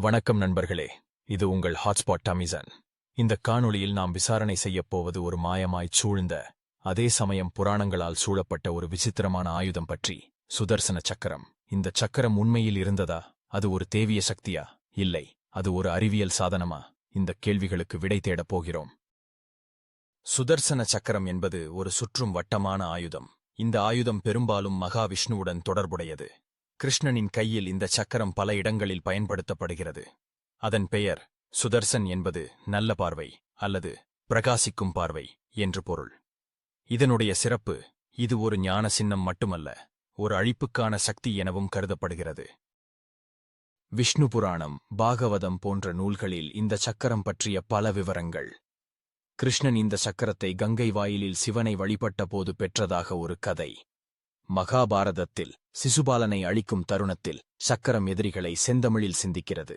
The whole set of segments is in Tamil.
வணக்கம் நண்பர்களே இது உங்கள் ஹாட்ஸ்பாட் அமிசன் இந்த காணொளியில் நாம் விசாரணை செய்யப் போவது ஒரு மாயமாய்ச் சூழ்ந்த அதே சமயம் புராணங்களால் சூழப்பட்ட ஒரு விசித்திரமான ஆயுதம் பற்றி சுதர்சன சக்கரம். இந்த சக்கரம் உண்மையில் இருந்ததா? அது ஒரு தேவிய சக்தியா? இல்லை அது ஒரு அறிவியல் சாதனமா? இந்த கேள்விகளுக்கு விடை தேடப் போகிறோம். சுதர்சன சக்கரம் என்பது ஒரு சுற்றும் வட்டமான ஆயுதம். இந்த ஆயுதம் பெரும்பாலும் மகாவிஷ்ணுவுடன் தொடர்புடையது. கிருஷ்ணனின் கையில் இந்த சக்கரம் பல இடங்களில் பயன்படுத்தப்படுகிறது. அதன் பெயர் சுதர்சன் என்பது நல்ல பார்வை அல்லது பிரகாசிக்கும் பார்வை என்று பொருள். இதனுடைய சிறப்பு இது ஒரு ஞான சின்னம் மட்டுமல்ல ஒரு அழிப்புக்கான சக்தி எனவும் கருதப்படுகிறது. விஷ்ணு புராணம் பாகவதம் போன்ற நூல்களில் இந்த சக்கரம் பற்றிய பல விவரங்கள். கிருஷ்ணன் இந்த சக்கரத்தை கங்கை வாயிலில் சிவனை வழிபட்ட போது பெற்றதாக ஒரு கதை. மகாபாரதத்தில் சிசுபாலனை அழிக்கும் தருணத்தில் சக்கரம் எதிரிகளை செந்தமிழில் சிந்திக்கிறது.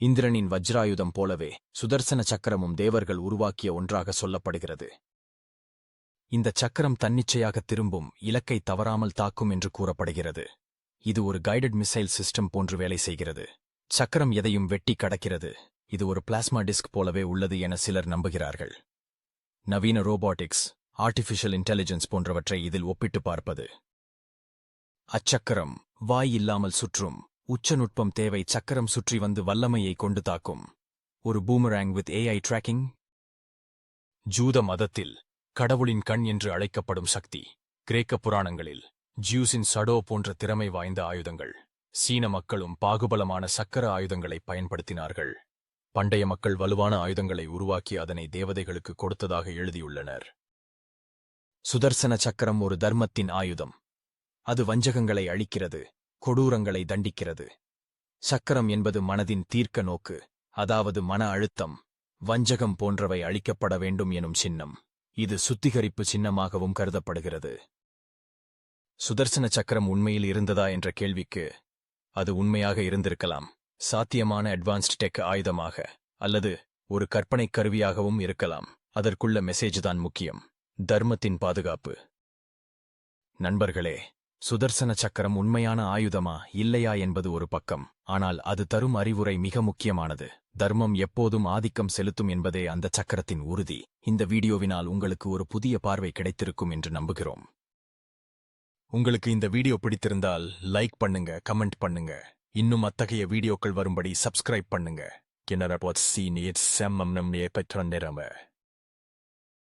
இந்திரனின் வஜ்ராயுதம் போலவே சுதர்சன சக்கரமும் தேவர்கள் உருவாக்கிய ஒன்றாக சொல்லப்படுகிறது. இந்த சக்கரம் தன்னிச்சையாக திரும்பும் இலக்கை தவறாமல் தாக்கும் என்று கூறப்படுகிறது. இது ஒரு கைடட் மிசைல் சிஸ்டம் போன்று வேலை செய்கிறது. சக்கரம் எதையும் வெட்டி கடக்கிறது. இது ஒரு பிளாஸ்மா டிஸ்க் போலவே உள்ளது என சிலர் நம்புகிறார்கள். நவீன ரோபாட்டிக்ஸ் ஆர்டிஃபிஷியல் இன்டெலிஜென்ஸ் போன்றவற்றை இதில் ஒப்பிட்டு பார்ப்பது அச்சக்கரம் வாய் இல்லாமல் சுற்றும். உச்ச நுட்பம் தேவை. சக்கரம் சுற்றி வந்து வல்லமையை கொண்டு தாக்கும். ஒரு பூமராங் வித் ஏஐ ட்ராக்கிங் ஜூத மதத்தில் கடவுளின் கண் என்று அழைக்கப்படும் சக்தி. கிரேக்க புராணங்களில் ஜியூஸின் சடோ போன்ற திறமை வாய்ந்த ஆயுதங்கள். சீன மக்களும் பாகுபலமான சக்கர ஆயுதங்களை பயன்படுத்தினார்கள். பண்டைய மக்கள் வலுவான ஆயுதங்களை உருவாக்கி அதனை தேவதைகளுக்கு கொடுத்ததாக எழுதியுள்ளனர். சுதர்சன சக்கரம் ஒரு தர்மத்தின் ஆயுதம். அது வஞ்சகங்களை அழிக்கிறது கொடூரங்களை தண்டிக்கிறது. சக்கரம் என்பது மனதின் தீர்க்க நோக்கு அதாவது மன அழுத்தம். வஞ்சகம் போன்றவை அழிக்கப்பட வேண்டும் எனும் சின்னம். இது சுத்திகரிப்பு சின்னமாகவும் கருதப்படுகிறது. சுதர்சன சக்கரம் உண்மையில் இருந்ததா என்ற கேள்விக்கு அது உண்மையாக இருந்திருக்கலாம். சாத்தியமான அட்வான்ஸ்ட் டெக் ஆயுதமாக அல்லது ஒரு கற்பனை கருவியாகவும் இருக்கலாம். அதற்குள்ள மெசேஜ் தான் முக்கியம். தர்மத்தின் பாதுகாப்பு. நண்பர்களே சுதர்சன சக்கரம் உண்மையான ஆயுதமா இல்லையா என்பது ஒரு பக்கம். ஆனால் அது தரும் அறிவுரை மிக முக்கியமானது. தர்மம் எப்போதும் ஆதிக்கம் செலுத்தும் என்பதே அந்த சக்கரத்தின் உறுதி. இந்த வீடியோவினால் உங்களுக்கு ஒரு புதிய பார்வை கிடைத்திருக்கும் என்று நம்புகிறோம். உங்களுக்கு இந்த வீடியோ பிடித்திருந்தால் லைக் பண்ணுங்க கமெண்ட் பண்ணுங்க. இன்னும் அத்தகைய வீடியோக்கள் வரும்படி சப்ஸ்கிரைப் பண்ணுங்க. கிணற போத் சி நீட் செம்மம் நம் பெற்ற நிறம